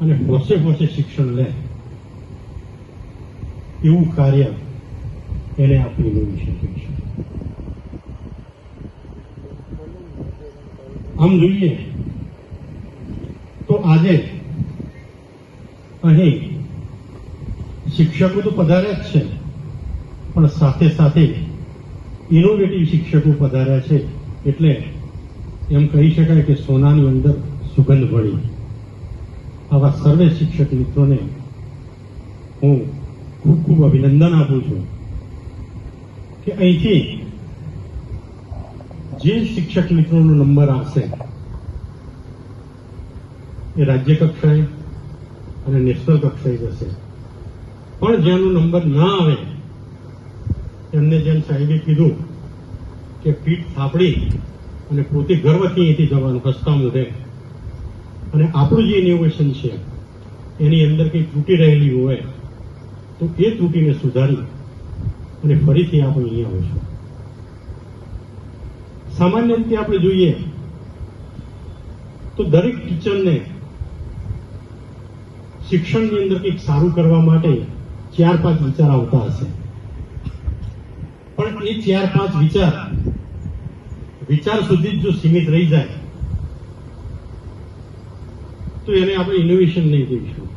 અને હોશે હોશે શિક્ષણ લે. એવું કાર્ય એને આપણે શકીએ છીએ આમ જોઈએ તો આજે અહીં શિક્ષકો તો પધાર્યા જ છે, પણ સાથે સાથે ઇનોવેટિવ શિક્ષકો પધાર્યા છે એટલે એમ કહી શકાય કે સોનાની અંદર સુગંધ ભળી. આવા સર્વે શિક્ષક મિત્રોને હું ખૂબ ખૂબ અભિનંદન આપું છું કે અહીંથી જે શિક્ષક મિત્રોનો નંબર આવશે, એ રાજ્ય કક્ષાએ અને નેશનલ કક્ષાએ જશે. પણ જેનો નંબર ના આવે, એમને જેમ સાહેબે કીધું કે પીઠ થાપડી અને પોતે ગર્વથી અહીંથી જવાનું રસ્તા મોઢે અને આપણું જે ઇનોવેશન છે, એની અંદર કંઈ ત્રુટી રહેલી હોય, તો એ ત્રુટીને સુધારી અને ફરીથી આપણે અહીંયા હોઈશું. સામાન્ય રીતે આપણે જોઈએ તો દરેક ટીચરને શિક્ષણની અંદર કંઈક સારું કરવા માટે ચાર પાંચ વિચાર આવતા હશે. પણ એ ચાર પાંચ વિચાર વિચાર સુધી જ જો સીમિત રહી જાય તો એને આપણે ઇનોવેશન નહીં કહીશું.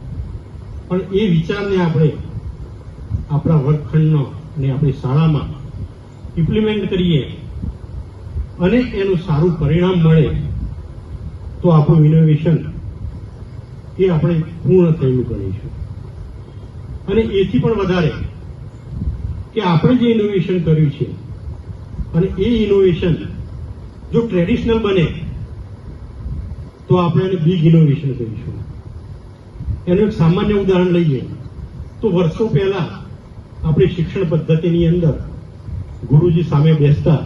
પણ એ વિચારને આપણે આપણા વર્ગખંડનો અને આપણી શાળામાં ઇમ્પ્લિમેન્ટ કરીએ અને એનું સારું પરિણામ મળે તો આપણું ઇનોવેશન એ આપણે પૂર્ણ થયેલું ગણીશું અને એથી પણ વધારે કે આપણે જે ઇનોવેશન કર્યું છે અને એ ઇનોવેશન જો ટ્રેડિશનલ બને તો આપણે એને બિગ ઇનોવેશન કહીશું. એનું એક સામાન્ય ઉદાહરણ લઈએ. તો વર્ષો પહેલા આપણી શિક્ષણ પદ્ધતિની અંદર ગુરુજી સામે બેસતા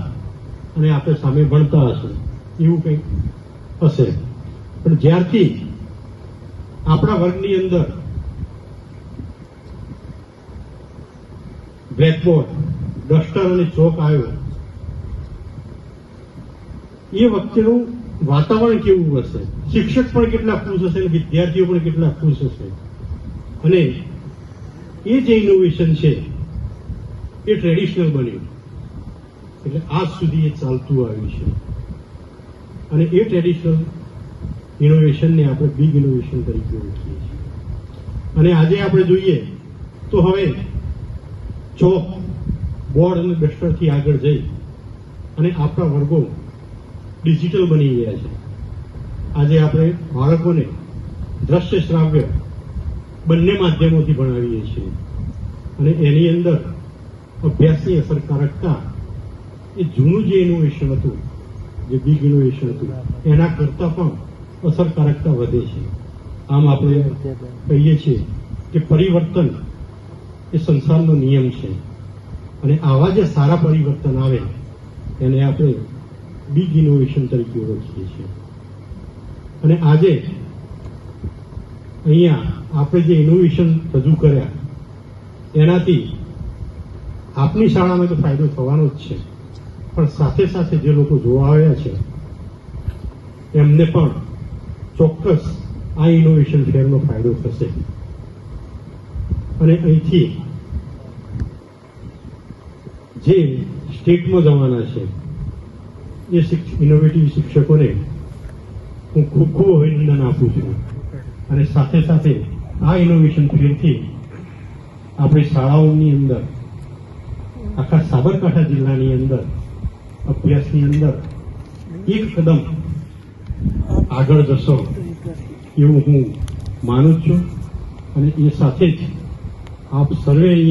અને આપણે સામે ભણતા હશું. એવું કંઈક હશે. પણ જ્યારથી આપણા વર્ગની અંદર બ્લેકબોર્ડ ડસ્ટર અને ચોક આવ્યો, એ વખતેનું વાતાવરણ કેવું હશે? શિક્ષક પણ કેટલા ખુશ હશે? અને વિદ્યાર્થીઓ પણ કેટલા ખુશ હશે? અને એ જે ઇનોવેશન છે, એ ટ્રેડિશનલ બન્યું. એટલે આજ સુધી એ ચાલતું આવ્યું છે. અને એ ટ્રેડિશનલ ઇનોવેશનને આપણે બિગ ઇનોવેશન તરીકે ઓળખીએ છીએ. અને આજે આપણે જોઈએ તો હવે ચોક બોર્ડ અને ડસ્ટરથી આગળ જઈ અને આપણા વર્ગો ડિજિટલ બની ગયા છે. આજે આપણે બાળકોને દ્રશ્ય શ્રાવ્ય બંને માધ્યમોથી ભણાવીએ છીએ. અને એની અંદર અભ્યાસની અસરકારકતા એ જૂનું જે ઇનોવેશન હતું, જે બિગ ઇનોવેશન હતું, એના કરતાં પણ અસરકારકતા વધે છે. આમ આપણે કહીએ છીએ કે પરિવર્તન એ સંસારનો નિયમ છે. અને આવા જે સારા પરિવર્તન આવે, એને આપણે બિગ ઇનોવેશન તરીકે ઓળખીએ છીએ. અને આજે અહીંયા આપણે જે ઇનોવેશન રજૂ કર્યા, એનાથી આપની શાળામાં તો ફાયદો થવાનો જ છે. પણ સાથે સાથે જે લોકો જોવા આવ્યા છે, એમને પણ ચોક્કસ આ ઇનોવેશન ફેરનો ફાયદો થશે. અને અહીંથી જે સ્ટેટમાં જવાના છે એ ઇનોવેટિવ શિક્ષકોને હું ખૂબ ખૂબ અભિનંદન આપું છું. અને સાથે સાથે આ ઇનોવેશન ફિલ્ડથી આપણી શાળાઓની અંદર, આખા સાબરકાંઠા જિલ્લાની અંદર, અભ્યાસની અંદર એક કદમ આગળ જશો એવું હું માનું છું. અને એ સાથે જ આપ સર્વે અહીંયા